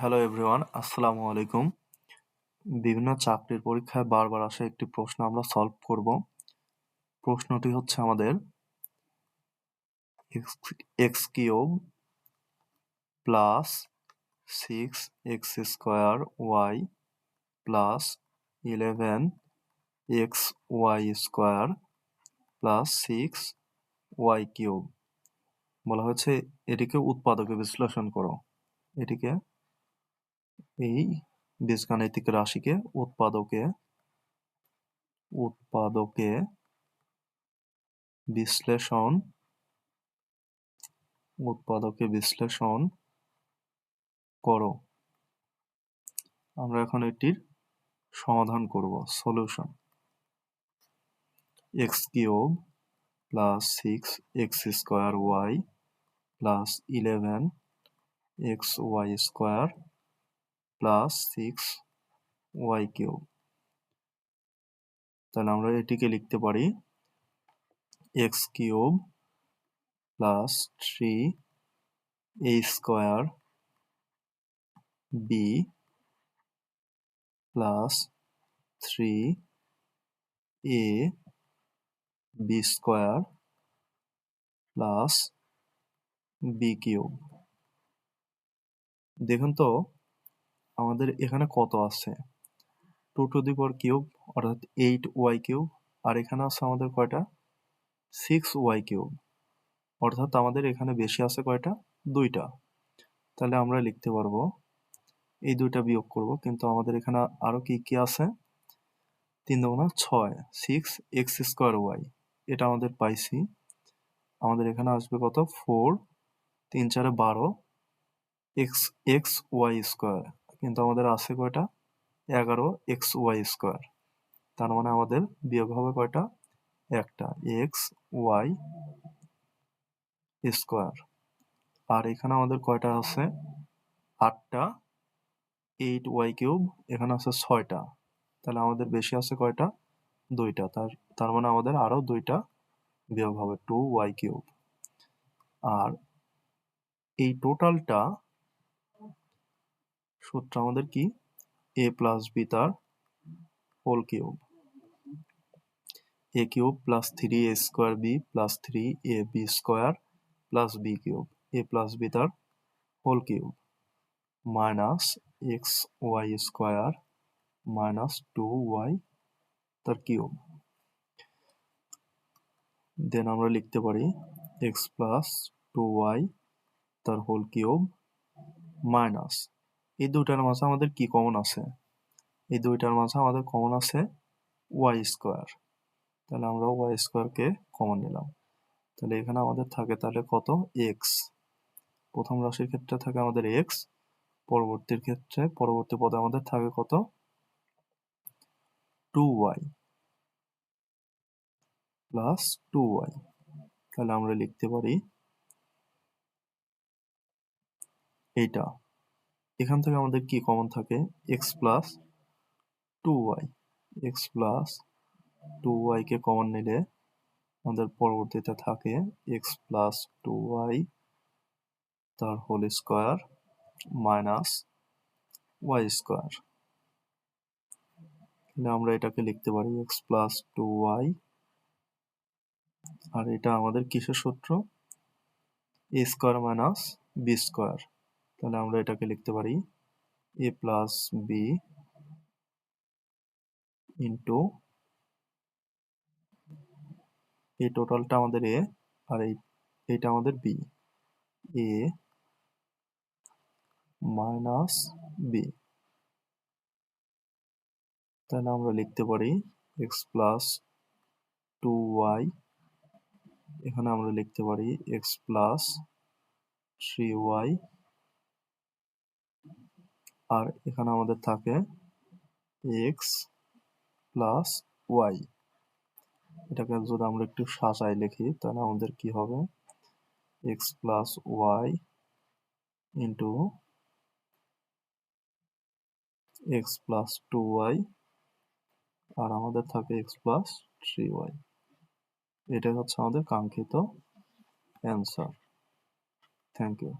Hello everyone আসসালামু আলাইকুম বিভিন্ন চাকরির পরীক্ষায় বারবার আসা একটি প্রশ্ন আমরা সলভ করব। প্রশ্নটি হচ্ছে আমাদের x cube plus six x square y plus eleven x y square plus six y cube বলা হয়েছে, এটিকে উৎপাদকে বিশ্লেষণ করো। এটিকে এই বীজগাণিতিক রাশিকে উৎপাদকে উৎপাদকে বিশ্লেষণ উৎপাদকে বিশ্লেষণ করো। আমরা এখন এটির সমাধান করব solution x cube plus six x square y plus eleven x y square plus six y cube তাহলে আমরা এটিকে লিখতে পারি x cube plus three a square b plus three a b square plus b cube দেখুন তো আমাদের এখানে কত আছে two to the power cube অর্থাৎ এইট ওয়াই কিউব আর এখানে আছে আমাদের কয়টা? সিক্স ওয়াই কিউব অর্থাৎ আমাদের এখানে বেশি আছে কয়টা? দুইটা। তাহলে আমরা লিখতে পারব, এই দুইটা বিয়োগ করব, কিন্তু আমাদের এখানে আরও কি কি আছে? তিন দুগুণা ছয় সিক্স এক্স স্কোয়ার ওয়াই এটা আমাদের পাইছি। আমাদের এখানে আসবে কত? ফোর তিন চারে বারো এক্স এক্স ওয়াই স্কোয়ার কিন্তু আমাদের আছে কয়টা? এগারো এক্স ওয়াই স্কোয়ার। তার মানে আমাদের বিয়োগ হবে কয়টা? একটা এক্স ওয়াই স্কোয়ার। আর এখানে আমাদের কয়টা আছে? আটটা, এইট ওয়াই কিউব, এখানে আছে ছয়টা। তাহলে আমাদের বেশি আছে কয়টা? দুইটা। তার তার মানে আমাদের আরও দুইটা বিয়োগ হবে, টু ওয়াই কিউব। আর এই টোটালটা সূত্র আমাদের কি? এ প্লাস বি তার whole cube a cube plus three a square b plus three a b square plus b cube a plus b তার whole cube minus x y square minus two y তার cube then আমরা লিখতে পারি x plus two y তার whole cube minus এই দুইটার মাঝে আমাদের কি কমন আছে? এই দুইটার মাঝে আমাদের কমন আছে ওয়াই স্কোয়ার তাহলে আমরা ওয়াই স্কোয়ারকে কমন নিলাম। তাহলে এখানে আমাদের থাকে তাহলে কত? এক্স প্রথম রাশির ক্ষেত্রে থাকে আমাদের এক্স পরবর্তীর ক্ষেত্রে, পরবর্তী পদে আমাদের থাকে কত? Two y plus two y তাহলে আমরা লিখতে পারি এইটা। এখান থেকে আমাদের কি কমন থাকে? X plus two y x plus two ওয়াইকে common নিলে আমাদের পরবর্তীতে থাকে এক্স প্লাস টু ওয়াই তার whole square minus y square তাহলে আমরা এটাকে লিখতে পারি এক্স প্লাস টু ওয়াই আর এটা আমাদের কিসের সূত্র? A square minus b square তাহলে আমরা এটাকে লিখতে পারি এ প্লাস বি ইন্টু এই টোটালটা আমাদের এ আর এই, এইটা আমাদের বি এ মাইনাস বি তাহলে আমরা লিখতে পারি এক্স প্লাস টু ওয়াই এখানে আমরা লিখতে পারি এক্স প্লাস থ্রি ওয়াই আর এখানে আমাদের থাকে এক্স প্লাস ওয়াই এটাকে যদি আমরা একটু সাজাই লিখি, তাহলে আমাদের কি হবে? X plus y into x plus two y আর আমাদের থাকে এক্স প্লাস থ্রি ওয়াই এটাই হচ্ছে আমাদের কাঙ্ক্ষিত অ্যান্সার থ্যাংক ইউ